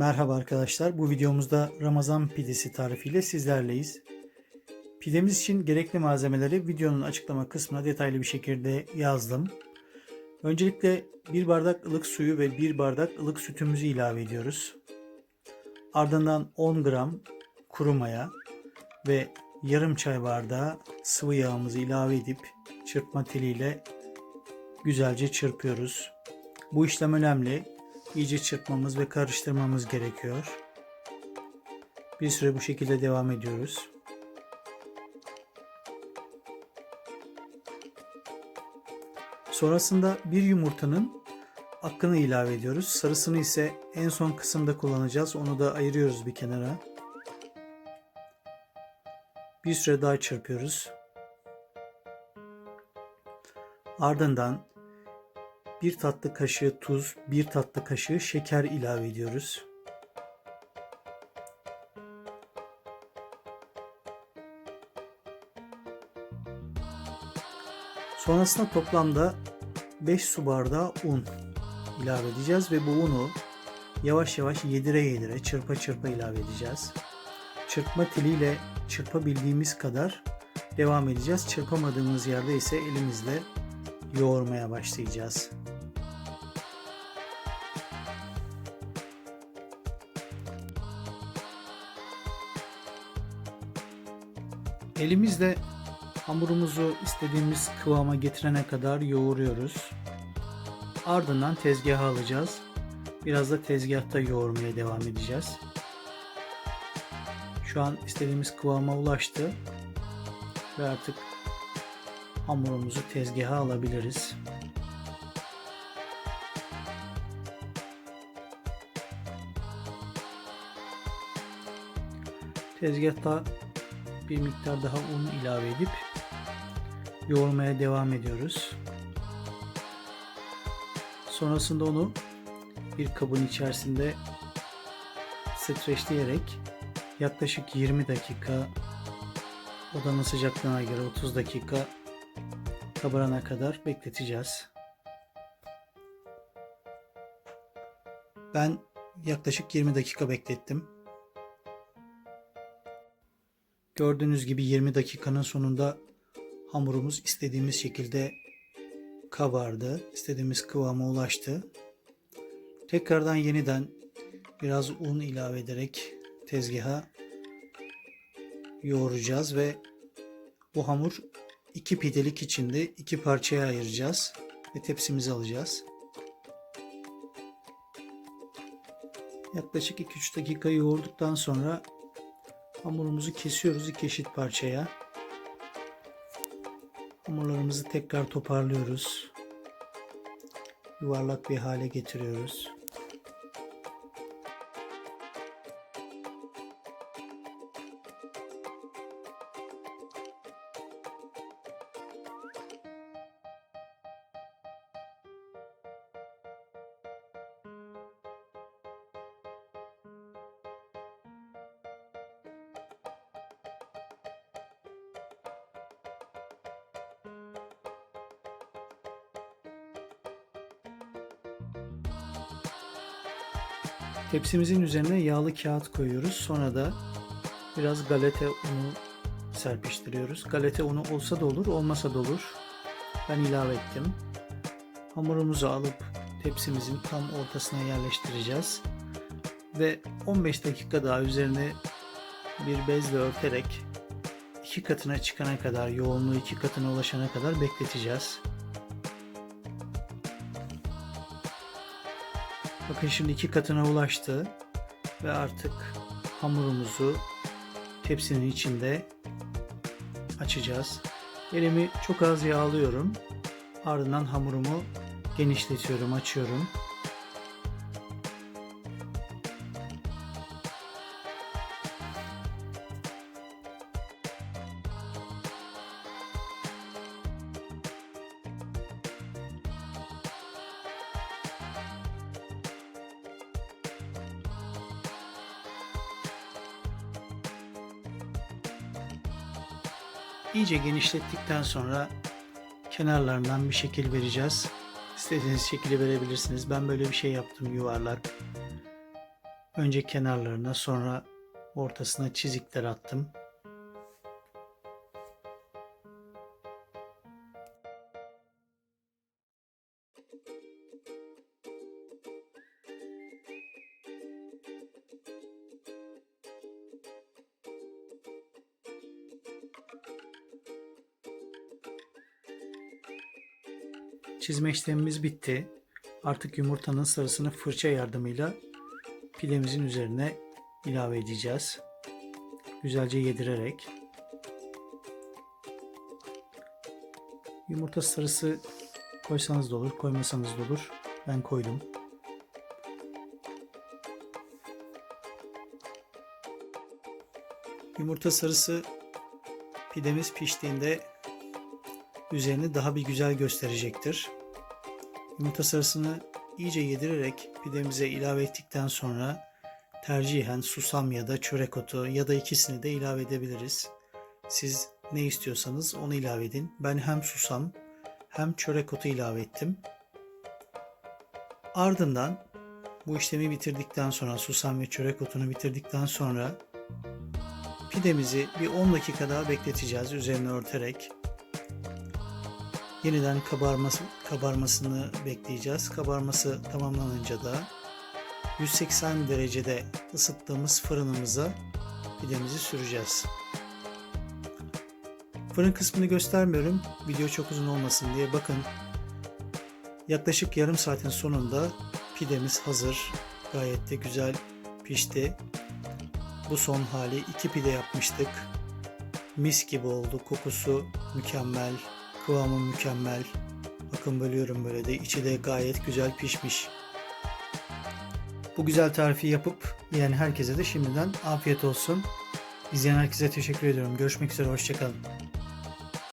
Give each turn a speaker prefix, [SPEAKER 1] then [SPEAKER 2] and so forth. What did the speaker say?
[SPEAKER 1] Merhaba arkadaşlar. Bu videomuzda Ramazan pidesi tarifiyle sizlerleyiz. Pidemiz için gerekli malzemeleri videonun açıklama kısmına detaylı bir şekilde yazdım. Öncelikle bir bardak ılık suyu ve bir bardak ılık sütümüzü ilave ediyoruz. Ardından 10 gram kuru maya ve yarım çay bardağı sıvı yağımızı ilave edip çırpma teliyle güzelce çırpıyoruz. Bu işlem önemli. İyice çırpmamız ve karıştırmamız gerekiyor. Bir süre bu şekilde devam ediyoruz. Sonrasında bir yumurtanın akını ilave ediyoruz. Sarısını ise en son kısımda kullanacağız. Onu da ayırıyoruz bir kenara. Bir süre daha çırpıyoruz. Ardından bir tatlı kaşığı tuz, bir tatlı kaşığı şeker ilave ediyoruz. Sonrasında toplamda 5 su bardağı un ilave edeceğiz ve bu unu yavaş yavaş yedire yedire çırpa çırpa ilave edeceğiz. Çırpma teliyle çırpabildiğimiz kadar devam edeceğiz. Çırpamadığımız yerde ise elimizle yoğurmaya başlayacağız. Elimizle hamurumuzu istediğimiz kıvama getirene kadar yoğuruyoruz. Ardından tezgaha alacağız. Biraz da tezgahta yoğurmaya devam edeceğiz. Şu an istediğimiz kıvama ulaştı ve artık hamurumuzu tezgaha alabiliriz. Tezgahta bir miktar daha un ilave edip yoğurmaya devam ediyoruz. Sonrasında onu bir kabın içerisinde streçleyerek yaklaşık 20 dakika odanın sıcaklığına göre 30 dakika kabarana kadar bekleteceğiz. Ben yaklaşık 20 dakika beklettim. Gördüğünüz gibi 20 dakikanın sonunda hamurumuz istediğimiz şekilde kabardı. İstediğimiz kıvama ulaştı. Tekrardan yeniden biraz un ilave ederek tezgaha yoğuracağız ve bu hamur iki pidelik içinde iki parçaya ayıracağız ve tepsimizi alacağız. Yaklaşık 2-3 dakika yoğurduktan sonra hamurumuzu kesiyoruz iki eşit parçaya. Hamurlarımızı tekrar toparlıyoruz. Yuvarlak bir hale getiriyoruz. Tepsimizin üzerine yağlı kağıt koyuyoruz. Sonra da biraz galeta unu serpiştiriyoruz. Galeta unu olsa da olur, olmasa da olur. Ben ilave ettim. Hamurumuzu alıp tepsimizin tam ortasına yerleştireceğiz. Ve 15 dakika daha üzerine bir bezle örterek iki katına çıkana kadar, yoğunluğu iki katına ulaşana kadar bekleteceğiz. Bakın şimdi iki katına ulaştı ve artık hamurumuzu tepsinin içinde açacağız. Elimi çok az yağlıyorum. Ardından hamurumu genişletiyorum, açıyorum. İyice genişlettikten sonra kenarlarından bir şekil vereceğiz. İstediğiniz şekilde verebilirsiniz. Ben böyle bir şey yaptım yuvarlak. Önce kenarlarına sonra ortasına çizikler attım. Çizme işlemimiz bitti. Artık yumurtanın sarısını fırça yardımıyla pidemizin üzerine ilave edeceğiz. Güzelce yedirerek. Yumurta sarısı koysanız da olur, koymasanız da olur. Ben koydum. Yumurta sarısı pidemiz piştiğinde üzerini daha bir güzel gösterecektir. Yumurta sarısını iyice yedirerek pidemize ilave ettikten sonra tercihen susam ya da çörek otu ya da ikisini de ilave edebiliriz. Siz ne istiyorsanız onu ilave edin. Ben hem susam hem çörek otu ilave ettim. Ardından bu işlemi bitirdikten sonra susam ve çörek otunu bitirdikten sonra pidemizi bir 10 dakika daha bekleteceğiz üzerine örterek. Yeniden kabarması, kabarmasını bekleyeceğiz. Kabarması tamamlanınca da 180 derecede ısıttığımız fırınımıza pidemizi süreceğiz. Fırın kısmını göstermiyorum. Video çok uzun olmasın diye. Bakın yaklaşık yarım saatin sonunda pidemiz hazır. Gayet de güzel pişti. Bu son hali iki pide yapmıştık. Mis gibi oldu. Kokusu mükemmel. Kıvamı mükemmel. Bakın bölüyorum böyle de. İçi de gayet güzel pişmiş. Bu güzel tarifi yapıp yiyen herkese de şimdiden afiyet olsun. İzleyen herkese teşekkür ediyorum. Görüşmek üzere. Hoşçakalın.